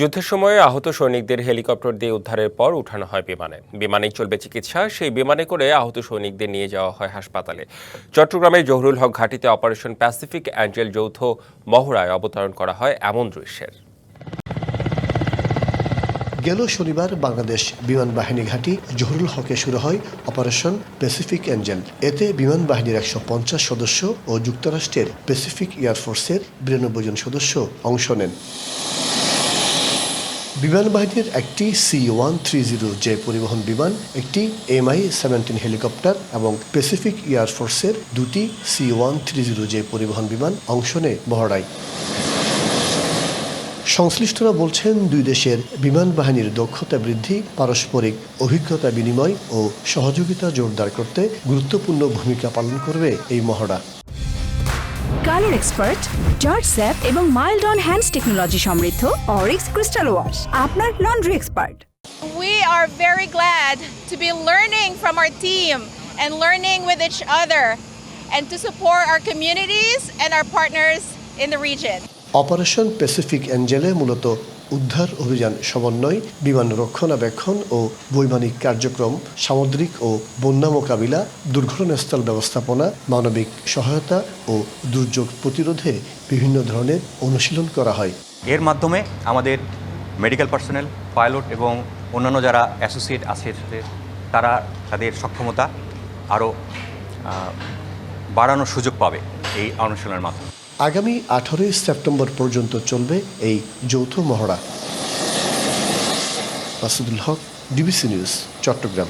যুদ্ধের সময়ে আহত সৈনিকদের হেলিকপ্টার দিয়ে উদ্ধারের পর উঠানো হয় বিমানে। বিমানেই চলবে চিকিৎসা, সেই বিমানে করে আহত সৈনিকদের নিয়ে যাওয়া হয় হাসপাতালে। চট্টগ্রামের জহুরুল হক ঘাটিতে অপারেশন প্যাসিফিক অ্যাঞ্জেল যৌথ মহড়ায় অবতরণ করা হয় এমন দৃশ্যের। গেল শনিবার বাংলাদেশ বিমান বাহিনী ঘাঁটি জহুরুল হকে শুরু হয় অপারেশন প্যাসিফিক অ্যাঞ্জেল। এতে বিমান বাহিনীর একশো পঞ্চাশ সদস্য ও যুক্তরাষ্ট্রের প্যাসিফিক এয়ারফোর্সের বিরানব্বই জন সদস্য অংশ নেন। বিমান বাহিনীর একটি C one three zero J পরিবহন বিমান, একটি এমআই সেভেন্টিন হেলিকপ্টার এবং প্যাসিফিক এয়ারফোর্সের দুটি C one three zero J পরিবহন বিমান অংশ নেয় মহড়ায় সংশ্লিষ্টরা বলছেন, দুই দেশের বিমান বাহিনীর দক্ষতা বৃদ্ধি, পারস্পরিক অভিজ্ঞতা বিনিময় ও সহযোগিতা জোরদার করতে গুরুত্বপূর্ণ ভূমিকা পালন করবে এই মহড়া। কালার এক্সপার্ট জর্জ স্যাপ এবং মাইল্ড অন হ্যান্ডস টেকনোলজি সমৃদ্ধ অরিক্স ক্রিস্টাল ওয়াশ আপনার laundry expert We are very glad to be learning from our team and learning with each other and to support our communities and our partners in the region. Operation Pacific অ্যাঞ্জেলে মূলত উদ্ধার অভিযান সমন্বয়, বিমান রক্ষণাবেক্ষণ ও বৈমানিক কার্যক্রম, সামুদ্রিক ও বন্যা মোকাবিলা, দুর্ঘটনাস্থল ব্যবস্থাপনা, মানবিক সহায়তা ও দুর্যোগ প্রতিরোধে বিভিন্ন ধরনের অনুশীলন করা হয়। এর মাধ্যমে আমাদের মেডিকেল পার্সোনেল, পাইলট এবং অন্যান্য যারা অ্যাসোসিয়েট আছে তারা তাদের সক্ষমতা আরও বাড়ানোর সুযোগ পাবে এই অনুশীলনের মাধ্যমে। আগামী আঠারোই সেপ্টেম্বর পর্যন্ত চলবে এই যৌথ মহড়া। Masudul Haque DBC news Chattogram.